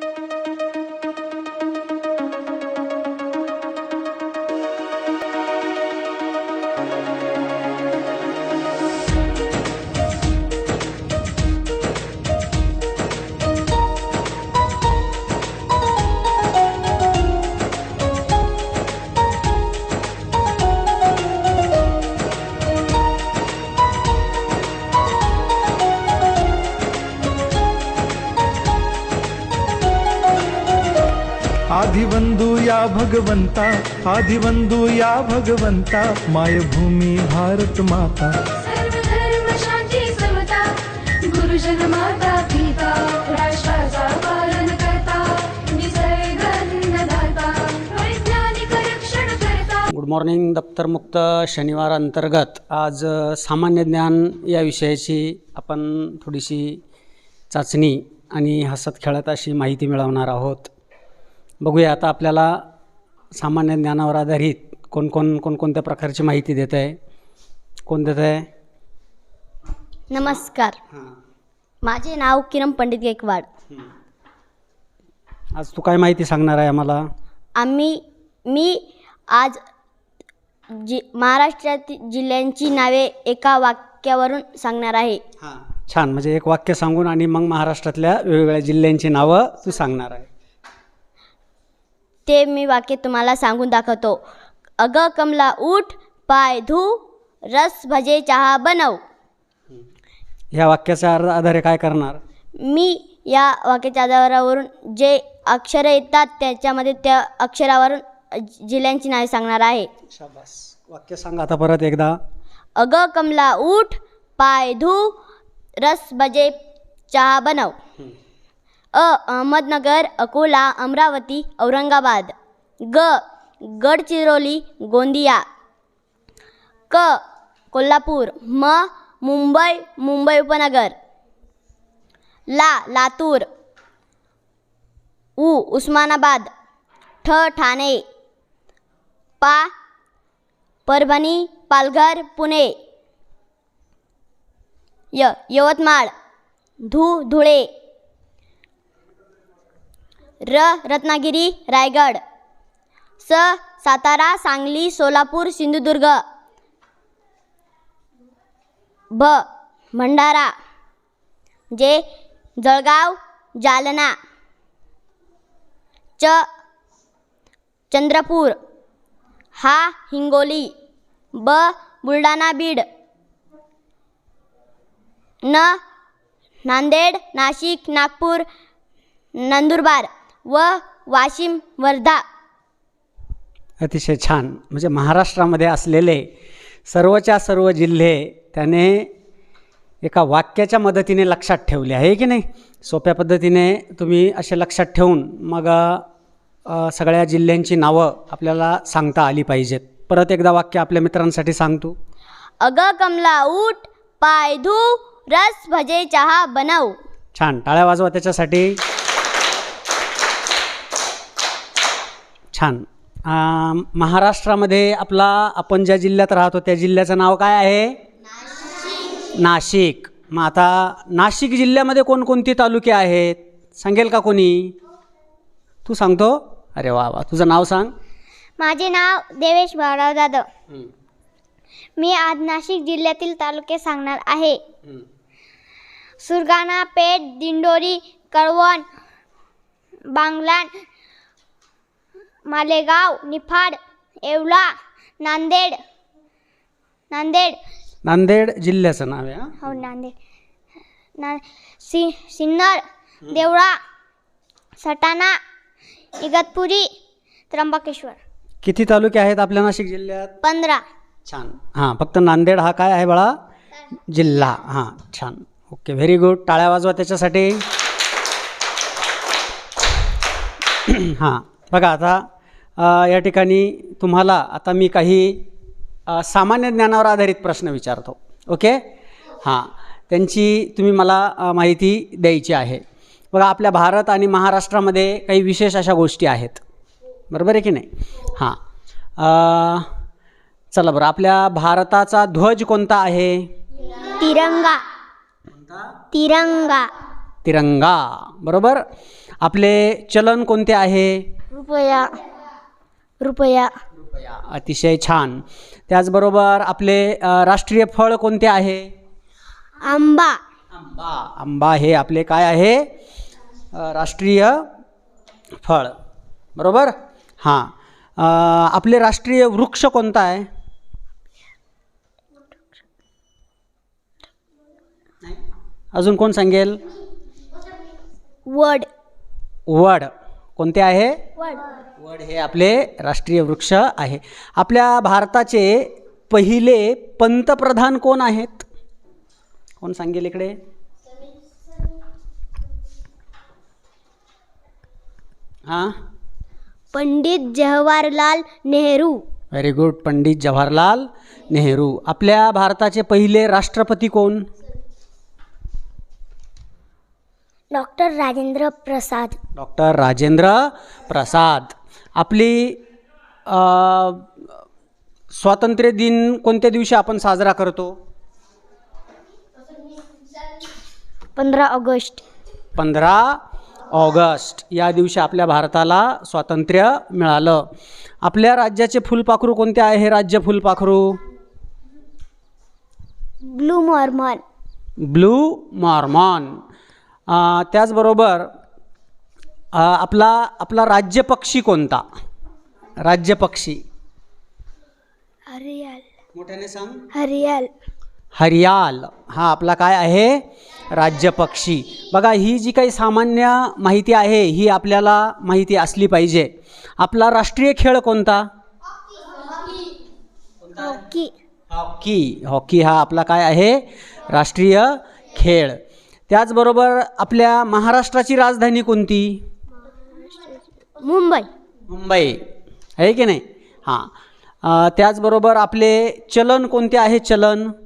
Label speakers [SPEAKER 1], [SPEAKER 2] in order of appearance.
[SPEAKER 1] Thank you. आदिवंदू या भगवंता आदिवंदू या भगवंता मायभूमी भारत माता।
[SPEAKER 2] सर्वधर्म शांती समता गुरुजन माता पिता राष्ट्राचा पालन करता निसर्ग अन्नदाता वैज्ञानिक रक्षण करता।
[SPEAKER 3] गुड मॉर्निंग दप्तरमुक्त शनिवार अंतर्गत. आज सामान्य ज्ञान या विषयाची आपण थोडीशी चाचणी आणि हसत खेळत अशी माहिती मिळवणार आहोत. बघूया आता आपल्याला सामान्य ज्ञानावर आधारित कोण कोण कोणकोणत्या प्रकारची माहिती देत आहे? कोण देत आहे?
[SPEAKER 4] नमस्कार. माझे नाव किरण पंडित गायकवाड
[SPEAKER 3] आज तू काय माहिती सांगणार आहे आम्हाला?
[SPEAKER 4] आम्ही मी आज जि महाराष्ट्रातील जिल्ह्यांची नावे एका वाक्यावरून सांगणार आहे.
[SPEAKER 3] हां. छान. म्हणजे एक वाक्य सांगून आणि मग महाराष्ट्रातल्या वेगवेगळ्या जिल्ह्यांची नावं तू सांगणार आहे.
[SPEAKER 4] ते मी वाक्य तुम्हाला सांगून दाखवतो. अग कमला उठ पाय धू रस भजे चहा बनव.
[SPEAKER 3] ह्या वाक्याच्या आधारे काय करणार?
[SPEAKER 4] मी या वाक्याच्या आधारावरून जे अक्षरं येतात त्याच्यामध्ये त्या अक्षरावरून जिल्ह्यांची नावे सांगणार आहे.
[SPEAKER 3] शाबास. वाक्य सांग आता परत एकदा.
[SPEAKER 4] अग कमला उठ पाय धू रस बजे चहा बनव. अ अहमदनगर अकोला अमरावती औरंगाबाद. ग गडचिरोली गोंदिया. क कोल्हापूर. म मुंबई मुंबई उपनगर. ला लातूर. उ उस्मानाबाद. ठ ठाणे. पा परभणी पालघर पुणे. य यवतमाळ. धू धुळे. र. रत्नागिरी रायगड. स. सातारा सांगली सोलापूर सिंधुदुर्ग. भ. भंडारा. जे. जळगाव जालना. च. चंद्रपूर. हा. हिंगोली. ब. बुलढाणा बीड. न. नांदेड नाशिक नागपूर नंदुरबार. व वाशिम वर्धा.
[SPEAKER 3] अतिशय छान. म्हणजे महाराष्ट्रामध्ये असलेले सर्वच्या सर्व जिल्हे त्याने एका वाक्याच्या मदतीने लक्षात ठेवले. आहे की नाही? सोप्या पद्धतीने तुम्ही असे लक्षात ठेवून मग सगळ्या जिल्ह्यांची नावं आपल्याला सांगता आली पाहिजेत. परत एकदा वाक्य आपल्या मित्रांसाठी सांगतो.
[SPEAKER 4] अग कमला उठ पाय धू रस भजे चहा बनव.
[SPEAKER 3] छान. टाळ्या वाजवा त्याच्यासाठी. छान. महाराष्ट्रामध्ये आपला आपण ज्या जिल्ह्यात राहतो त्या जिल्ह्याचं नाव काय आहे? नाशिक. मग आता नाशिक जिल्ह्यामध्ये कोणकोणती तालुके आहेत? सांगेल का कोणी? तू सांगतो? अरे वा वा. तुझं नाव सांग.
[SPEAKER 5] माझे नाव देवेश भाऊराव जाधव. मी आज नाशिक जिल्ह्यातील तालुके सांगणार आहे. सुरगाणा पेठ दिंडोरी कळवण बांगलाण मालेगाव निफाड येवला नांदेड नांदेड.
[SPEAKER 3] नांदेड जिल्ह्याचं नाव आहे हा?
[SPEAKER 5] हो नांदेड. ना सि सिन्नर देवळा सटाणा इगतपुरी त्र्यंबकेश्वर.
[SPEAKER 3] किती तालुके आहेत आपल्या नाशिक जिल्ह्यात?
[SPEAKER 5] पंधरा.
[SPEAKER 3] छान. हां फक्त नांदेड हा काय आहे बाळा? जिल्हा. हां छान. Okay very good. टाळ्या वाजवा त्याच्यासाठी. हां बघा आता या ठिकाणी तुम्हाला आता मी काही सामान्य ज्ञानावर आधारित प्रश्न विचारतो. ओके? हां. त्यांची तुम्ही मला माहिती द्यायची आहे. बघा आपल्या भारत आणि महाराष्ट्रामध्ये काही विशेष अशा गोष्टी आहेत. बरोबर आहे की नाही? हां. चला बरं आपल्या भारताचा ध्वज कोणता आहे?
[SPEAKER 5] तिरंगा. तिरंगा.
[SPEAKER 3] तिरंगा. बरोबर? आपले चलन कोणते आहे?
[SPEAKER 5] रुपया. रुपया.
[SPEAKER 3] रुपया. अतिशय छान. त्याचबरोबर आपले अ, राष्ट्रीय फळ कोणते आहे?
[SPEAKER 5] आंबा.
[SPEAKER 3] आंबा. आंबा हे आपले काय आहे? अ, राष्ट्रीय फळ. बरोबर? हां. अ, आपले राष्ट्रीय वृक्ष कोणता आहे? अजून कोण सांगेल?
[SPEAKER 5] वड.
[SPEAKER 3] वड. कोणते आहे?
[SPEAKER 5] वड.
[SPEAKER 3] वड हे आपले राष्ट्रीय वृक्ष आहे. आपल्या भारताचे पहिले पंतप्रधान कोण आहेत? कोण सांगेल इकडे? हां?
[SPEAKER 5] Pandit Jawaharlal Nehru.
[SPEAKER 3] Very good Pandit Jawaharlal Nehru. आपल्या भारताचे पहिले राष्ट्रपती कोण?
[SPEAKER 5] डॉक्टर राजेंद्र प्रसाद.
[SPEAKER 3] डॉक्टर राजेंद्र प्रसाद. आपली अ, स्वातंत्र्य दिन कोणत्या दिवशी आपण साजरा करतो?
[SPEAKER 5] पंधरा ऑगस्ट.
[SPEAKER 3] पंधरा ऑगस्ट. या दिवशी आपल्या भारताला स्वातंत्र्य मिळालं. आपल्या राज्याचे फुलपाखरू कोणते आहे राज्य फुलपाखरू?
[SPEAKER 5] Blue Mormon.
[SPEAKER 3] Blue Mormon. त्याचबरोबर आपला आपला राज्य पक्षी कोणता? राज्य पक्षी.
[SPEAKER 5] हरियाल.
[SPEAKER 3] मोठ्याने सांग.
[SPEAKER 5] हरियाल.
[SPEAKER 3] हरियाल. हा आपला काय आहे? राज्य पक्षी. बघा ही जी काही सामान्य माहिती आहे ही आपल्याला माहिती असली पाहिजे. आपला राष्ट्रीय खेळ कोणता?
[SPEAKER 5] हॉकी.
[SPEAKER 3] हॉकी. हॉकी हा आपला काय आहे? राष्ट्रीय खेळ. त्याचबरोबर आपल्या महाराष्ट्राची राजधानी कोणती?
[SPEAKER 5] मुंबई.
[SPEAKER 3] मुंबई. आहे की नाही? हां. त्याचबरोबर आपले चलन कोणते आहे? चलन?